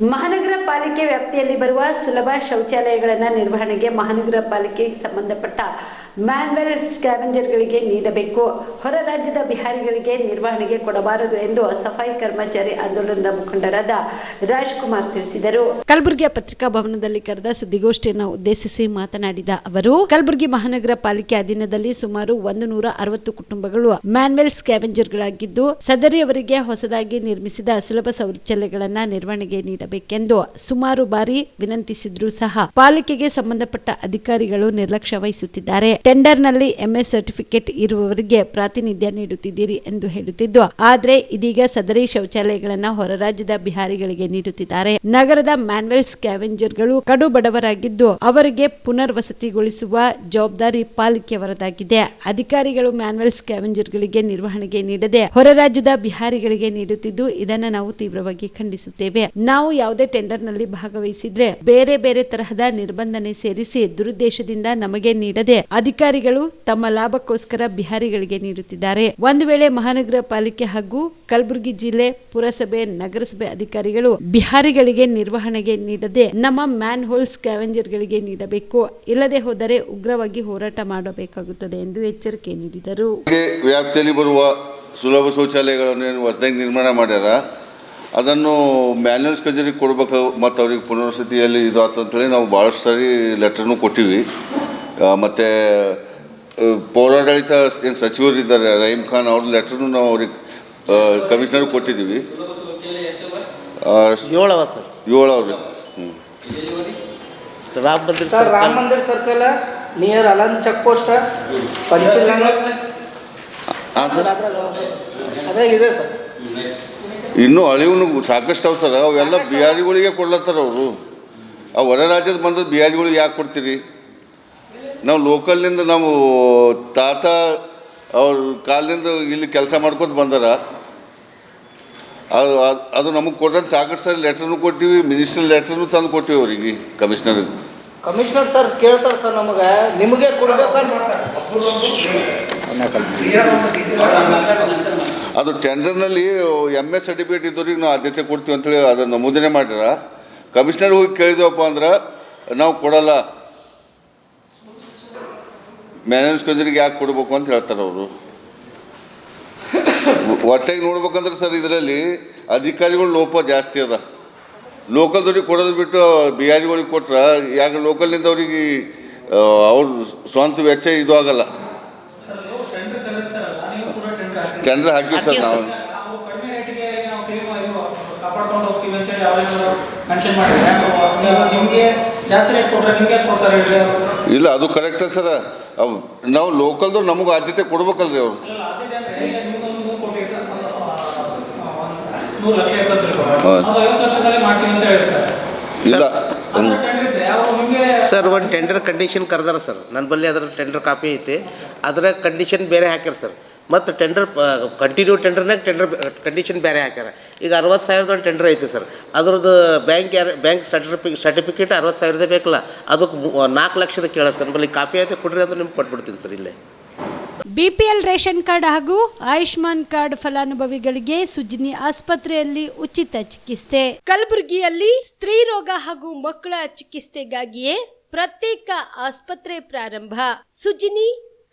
ಮಹಾನಗರ ಪಾಲಿಕೆ ವ್ಯಾಪ್ತಿಯಲ್ಲಿ ಬರುವ ಸುಲಭ ಶೌಚಾಲಯಗಳನ್ನು ನಿರ್ವಹಣೆಗೆ ಮಹಾನಗರ ಪಾಲಿಕೆಗೆ ಸಂಬಂಧಪಟ್ಟ ಮ್ಯಾನ್ವೆಲ್ ಸ್ಕ್ಯಾವೆಂಜರ್ಗಳಿಗೆ ನೀಡಬೇಕು. ಹೊರ ರಾಜ್ಯದ ಬಿಹಾರಿಗಳಿಗೆ ನಿರ್ವಹಣೆಗೆ ಕೊಡಬಾರದು ಎಂದು ಸಫಾಯಿ ಕರ್ಮಚಾರಿ ಆಂದೋಲನದ ಮುಖಂಡರಾದ ರಾಜ್ಕುಮಾರ್ ತಿಳಿಸಿದರು. ಕಲಬುರಗಿಯ ಪತ್ರಿಕಾ ಭವನದಲ್ಲಿ ಕರೆದ ಸುದ್ದಿಗೋಷ್ಠಿಯನ್ನು ಉದ್ದೇಶಿಸಿ ಮಾತನಾಡಿದ ಅವರು, ಕಲಬುರಗಿ ಮಹಾನಗರ ಪಾಲಿಕೆ ಅಧೀನದಲ್ಲಿ ಸುಮಾರು ಒಂದು ನೂರ ಅರವತ್ತು ಕುಟುಂಬಗಳು ಮ್ಯಾನ್ವೆಲ್ ಸ್ಕ್ಯಾವೆಂಜರ್ಗಳಾಗಿದ್ದು, ಸದರಿಯವರಿಗೆ ಹೊಸದಾಗಿ ನಿರ್ಮಿಸಿದ ಸುಲಭ ಶೌಚಾಲಯಗಳನ್ನು ನಿರ್ವಹಣೆಗೆ ನೀಡಬೇಕೆಂದು ಸುಮಾರು ಬಾರಿ ವಿನಂತಿಸಿದ್ರೂ ಸಹ ಪಾಲಿಕೆಗೆ ಸಂಬಂಧಪಟ್ಟ ಅಧಿಕಾರಿಗಳು ನಿರ್ಲಕ್ಷ್ಯ ವಹಿಸುತ್ತಿದ್ದಾರೆ. ಟೆಂಡರ್ನಲ್ಲಿ ಎಂಎಸ್ ಸರ್ಟಿಫಿಕೇಟ್ ಇರುವವರಿಗೆ ಪ್ರಾತಿನಿಧ್ಯ ನೀಡುತ್ತಿದ್ದೀರಿ ಎಂದು ಹೇಳುತ್ತಿದ್ದು, ಆದರೆ ಇದೀಗ ಸದರಿ ಶೌಚಾಲಯಗಳನ್ನು ಹೊರ ರಾಜ್ಯದ ಬಿಹಾರಿಗಳಿಗೆ ನೀಡುತ್ತಿದ್ದಾರೆ. ನಗರದ ಮ್ಯಾನ್ವೆಲ್ ಸ್ಕ್ಯಾವೆಂಜರ್ಗಳು ಕಡು ಬಡವರಾಗಿದ್ದು, ಅವರಿಗೆ ಪುನರ್ವಸತಿಗೊಳಿಸುವ ಜವಾಬ್ದಾರಿ ಪಾಲಿಕೆಯವರದಾಗಿದೆ ಅಧಿಕಾರಿಗಳು ಮ್ಯಾನ್ವೆಲ್ ಸ್ಕ್ಯಾವೆಂಜರ್ಗಳಿಗೆ ನಿರ್ವಹಣೆಗೆ ನೀಡದೆ ಹೊರ ರಾಜ್ಯದ ಬಿಹಾರಿಗಳಿಗೆ ನೀಡುತ್ತಿದ್ದು, ಇದನ್ನ ನಾವು ತೀವ್ರವಾಗಿ ಖಂಡಿಸುತ್ತೇವೆ. ನಾವು ಯಾವುದೇ ಟೆಂಡರ್ನಲ್ಲಿ ಭಾಗವಹಿಸಿದ್ರೆ ಬೇರೆ ಬೇರೆ ತರಹದ ನಿರ್ಬಂಧನೆ ಸೇರಿಸಿ ದುರುದ್ದೇಶದಿಂದ ನಮಗೆ ನೀಡದೆ ಅಧಿಕಾರಿಗಳು ತಮ್ಮ ಲಾಭಕ್ಕೋಸ್ಕರ ಬಿಹಾರಿಗಳಿಗೆ ನೀಡುತ್ತಿದ್ದಾರೆ. ಒಂದು ವೇಳೆ ಮಹಾನಗರ ಪಾಲಿಕೆ ಹಾಗೂ ಕಲಬುರಗಿ ಜಿಲ್ಲೆ ಪುರಸಭೆ, ನಗರಸಭೆ ಅಧಿಕಾರಿಗಳು ಬಿಹಾರಿಗಳಿಗೆ ನಿರ್ವಹಣೆಗೆ ನೀಡದೆ ನಮ್ಮ ಮ್ಯಾನ್ ಹೋಲ್ ಸ್ಕ್ಯಾವೆಂಜರ್ಗಳಿಗೆ ನೀಡಬೇಕು. ಇಲ್ಲದೆ ಹೋದರೆ ಉಗ್ರವಾಗಿ ಹೋರಾಟ ಮಾಡಬೇಕಾಗುತ್ತದೆ ಎಂದು ಎಚ್ಚರಿಕೆ ನೀಡಿದರು. ವ್ಯಾಪ್ತಿಯಲ್ಲಿ ಬರುವ ಸುಲಭ ಶೌಚಾಲಯಗಳನ್ನು ಹೊಸದಾಗಿ ನಿರ್ಮಾಣ ಮಾಡ್ಯಾರ? ಅದನ್ನು ಮ್ಯಾನ್ಯಲ್ಸ್ ಕಚೇರಿಗೆ ಕೊಡಬೇಕು ಮತ್ತು ಅವ್ರಿಗೆ ಪುನರ್ವಸತಿಯಲ್ಲಿ ಇದು ಆತು ಅಂತೇಳಿ ನಾವು ಭಾಳಷ್ಟು ಸಾರಿ ಲೆಟ್ರನ್ನು ಕೊಟ್ಟಿವಿ. ಮತ್ತು ಪೌರಾಡಳಿತ ಏನು ಸಚಿವರು ಇದ್ದಾರೆ ರಹೀಮ್ ಖಾನ್ ಅವ್ರ ಲೆಟ್ರನ್ನು ನಾವು ಅವ್ರಿಗೆ ಕಮಿಷನರ್ ಕೊಟ್ಟಿದ್ದೀವಿ. ಏಳು ಅವ ಸರ್. ಏಳು ಅವ್ರಿಗೆ ಹ್ಞೂ ರಾಮ ಮಂದಿರ sir Rama Mandira circle near Aland check post ಹಾಂ ಸರ್. ಅದ್ರಾಗ ಇದೆ ಸರ್. ಇನ್ನೂ ಅಳಿವನು ಸಾಕಷ್ಟು ಅವ ಸರ್. ಅವೆಲ್ಲ ಬಿಹಾರಿಗಳಿಗೆ ಕೊಡ್ಲತ್ತಾರ ಅವರು. ಆ ಹೊರ ರಾಜ್ಯದ ಬಂದದ್ದು ಬಿಹಾರಿಗಳಿಗೆ ಯಾಕೆ ಕೊಡ್ತೀರಿ? ನಾವು ಲೋಕಲ್ನಿಂದ ನಾವು ತಾತ ಅವ್ರ ಕಾಲಿನಿಂದ ಇಲ್ಲಿ ಕೆಲಸ ಮಾಡ್ಕೊತ ಬಂದಾರ. ಅದು ಅದು- ನಮಗೆ ಕೊಟ್ಟಂತ ಸಾಕಷ್ಟು ಸರ್ ಲೆಟ್ರನ್ನು ಕೊಟ್ಟಿವಿ ಮಿನಿಸ್ಟರ್ ಲೆಟ್ರನ್ನು ತಂದು ಕೊಟ್ಟಿವಿ ಅವರಿಗೆ ಕಮಿಷನರ್ಗೆ ಕಮಿಷನರ್ ಸರ್ ಕೇಳ್ತಾರೆ ಸರ್ ನಮಗೆ ನಿಮಗೆ ಕೊಡ್ಬೇಕಂತ ಅದು ಟೆಂಡರ್ನಲ್ಲಿ ಎಂ ಎಸ್ ಸರ್ಟಿಫಿಕೇಟ್ ಇದ್ದವ್ರಿಗೆ ನಾವು ಆದ್ಯತೆ ಕೊಡ್ತೀವಿ ಅಂತೇಳಿ ಅದನ್ನು ನಮೂದನೆ ಮಾಡ್ಯಾರ. ಕಮಿಷನರ್ ಹೋಗಿ ಕೇಳಿದೆವಪ್ಪ ಅಂದ್ರೆ ನಾವು ಕೊಡಲ್ಲ. ಮ್ಯಾನೇಜ್ ಕಚೇರಿಗೆ ಯಾಕೆ ಕೊಡಬೇಕು ಅಂತ ಹೇಳ್ತಾರೆ ಅವರು. ಒಟ್ಟಾಗಿ ನೋಡ್ಬೇಕಂದ್ರೆ ಸರ್ ಇದರಲ್ಲಿ ಅಧಿಕಾರಿಗಳು ಲೋಪ ಜಾಸ್ತಿ ಅದ. ಲೋಕಲ್ದವ್ರಿಗೆ ಕೊಡೋದು ಬಿಟ್ಟು ಬಿಹಾರಿಗಳಿಗೆ ಕೊಟ್ರೆ ಯಾಕೆ ಲೋಕಲ್ನಿಂದ ಅವ್ರಿಗೆ ಅವ್ರ ಸ್ವಂತ ವೆಚ್ಚ ಇದು ಆಗಲ್ಲ. ಟೆಂಡರ್ ಹಾಕಿ ಸರ್ ಹಾಕಿ ನಾವು. ಸರ್. ನಾವು ಕಡಿಮೆ ರೇಟಿಗೆ ನಾವು ಕ್ಲೀನ್ ಇದು ಕಾಪಾಡ್ಕೊಂಡು ಹೋಗ್ತೀವಿ ಅಂತೇಳಿ ಜಾಸ್ತಿ ರೇಟ್ ನಿಮಗೆ ಕೊಡ್ತಾರೆ ಹೇಳಿ ಇಲ್ಲ ಅದು ಕರೆಕ್ಟ ಸರ್. ಅವು ನಾವು ಲೋಕಲ್ದವ್ರು ನಮಗೆ ಆದ್ಯತೆ ಕೊಡ್ಬೇಕಲ್ರಿ ಅವರು. ನೂರು ಲಕ್ಷ ಇರ್ತದೆ. ಹೌದು. ಅದು ಐವತ್ತು ಲಕ್ಷದಲ್ಲಿ ಅಂತ ಹೇಳ್ತಾರೆ ಇಲ್ಲ. ಅವರು ನಿಮಗೆ ಸರ್ ಒಂದು ಟೆಂಡರ್ ಕಂಡೀಷನ್ ಕರೆದಾರ ಸರ್. ನನ್ನ ಬಳಿ ಅದರ ಟೆಂಡರ್ ಕಾಪಿ ಐತಿ. ಅದರ ಕಂಡೀಷನ್ ಬೇರೆ ಹಾಕ್ಯಾರ ಸರ್. ಮತ್ತು ಟೆಂಡರ್ ಕಂಟಿನ್ಯೂ ಟೆಂಡರ್ನಾಗ ಟೆಂಡರ್ ಕಂಡೀಷನ್ ಬೇರೆ ಹಾಕ್ಯಾರ. ಈಗ ಅರವತ್ತು ಸಾವಿರದ ಒಂದು ಟೆಂಡರ್ ಐತಿ ಸರ್. ಅದ್ರದ್ದು ಬ್ಯಾಂಕ್ ಯಾರು, ಬ್ಯಾಂಕ್ ಸರ್ಟಿಫಿ ಸರ್ಟಿಫಿಕೇಟ್ ಅರವತ್ತು ಸಾವಿರದೇ ಬೇಕಲ್ಲ. ಅದಕ್ಕೆ ನಾಲ್ಕು ಲಕ್ಷದ ಕೇಳ ಸರ್. ನಮ್ಮಲ್ಲಿ ಕಾಪಿ ಐತೆ, ಕೊಡ್ರಿ ಅಂದ್ರೆ ನಿಮ್ಗೆ ಕೊಟ್ಬಿಡ್ತೀನಿ ಸರ್ ಇಲ್ಲೇ. ಬಿಪಿಎಲ್ ರೇಷನ್ ಕಾರ್ಡ್ ಹಾಗೂ ಆಯುಷ್ಮಾನ್ ಕಾರ್ಡ್ ಫಲಾನುಭವಿಗಳಿಗೆ ಸುಜಿನಿ ಆಸ್ಪತ್ರೆಯಲ್ಲಿ ಉಚಿತ ಚಿಕಿತ್ಸೆ. ಕಲಬುರಗಿಯಲ್ಲಿ ಸ್ತ್ರೀ ರೋಗ ಹಾಗೂ ಮಕ್ಕಳ ಚಿಕಿತ್ಸೆಗಾಗಿಯೇ ಪ್ರತ್ಯೇಕ ಆಸ್ಪತ್ರೆ ಪ್ರಾರಂಭ. ಸುಜಿನಿ